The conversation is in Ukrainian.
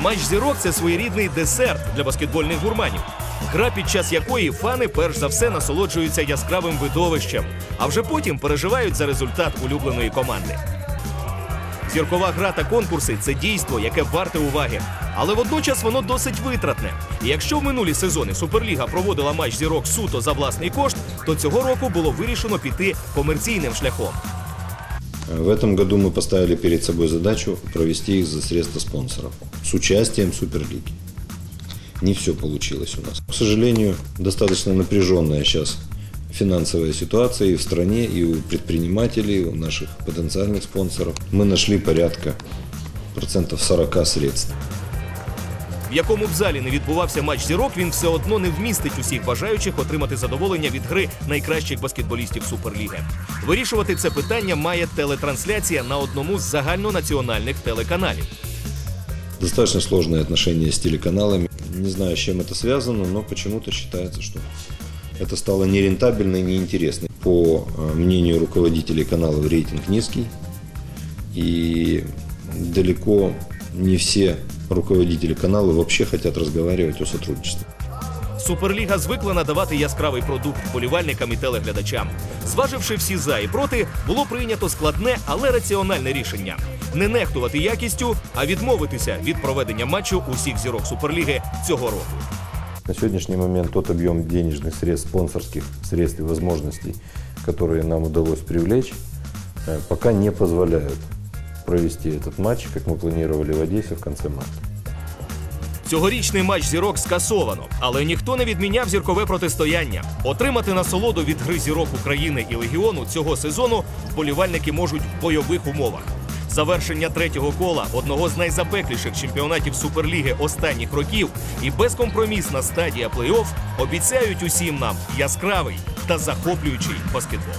Матч зірок це своєрідний десерт для баскетбольних гурманів. Гра, під час якої фани перш за все насолоджуються яскравим видовищем, а вже потім переживають за результат улюбленої команди. Зіркова гра та конкурси це дійство, яке варте уваги. Але водночас воно досить витратне. І якщо в минулі сезони Суперліга проводила матч зірок суто за власний кошт, то цього року було вирішено піти комерційним шляхом. В этом году мы поставили перед собой задачу провести их за средства спонсоров с участием Суперлиги. Не все получилось у нас. К сожалению, достаточно напряженная сейчас финансовая ситуация и в стране, и у предпринимателей, у наших потенциальных спонсоров. Мы нашли порядка процентов 40 средств. В якому б залі не відбувався матч зірок, він все одно не вмістить усіх бажаючих отримати задоволення від гри найкращих баскетболістів Суперліги. Вирішувати це питання має телетрансляція на одному з загальнонаціональних телеканалів. Достаточно сложные отношения с телеканалами. Не знаю, с чем это связано, но почему-то считается, что это стало нерентабельно и неинтересно. По э, мнению руководителей каналов рейтинг низкий. И далеко не все руководители канала вообще хотят разговаривать о сотрудничестве. Суперліга звикла надавати яскравий продукт вболівальникам і телеглядачам. Зваживши всі за і проти, було прийнято складне, але раціональне рішення не нехтувати якістю, а відмовитися від проведення матчу усіх зірок Суперліги цього року. На сегодняшний момент тот объем денежных средств, спонсорских средств и возможностей, которые нам удалось привлечь, э, пока не позволяют провести этот матч, как мы планировали в Одессе в конце марта. Цьогорічний матч зірок скасовано, але ніхто не відміняв зіркове протистояння. Отримати насолоду від гри зірок України і легіону цього сезону вболівальники можуть в бойових умовах. Завершення третього кола одного з найзапекліших чемпіонатів Суперліги останніх років і безкомпромісна стадія плей-офф обіцяють усім нам яскравий та захоплюючий баскетбол.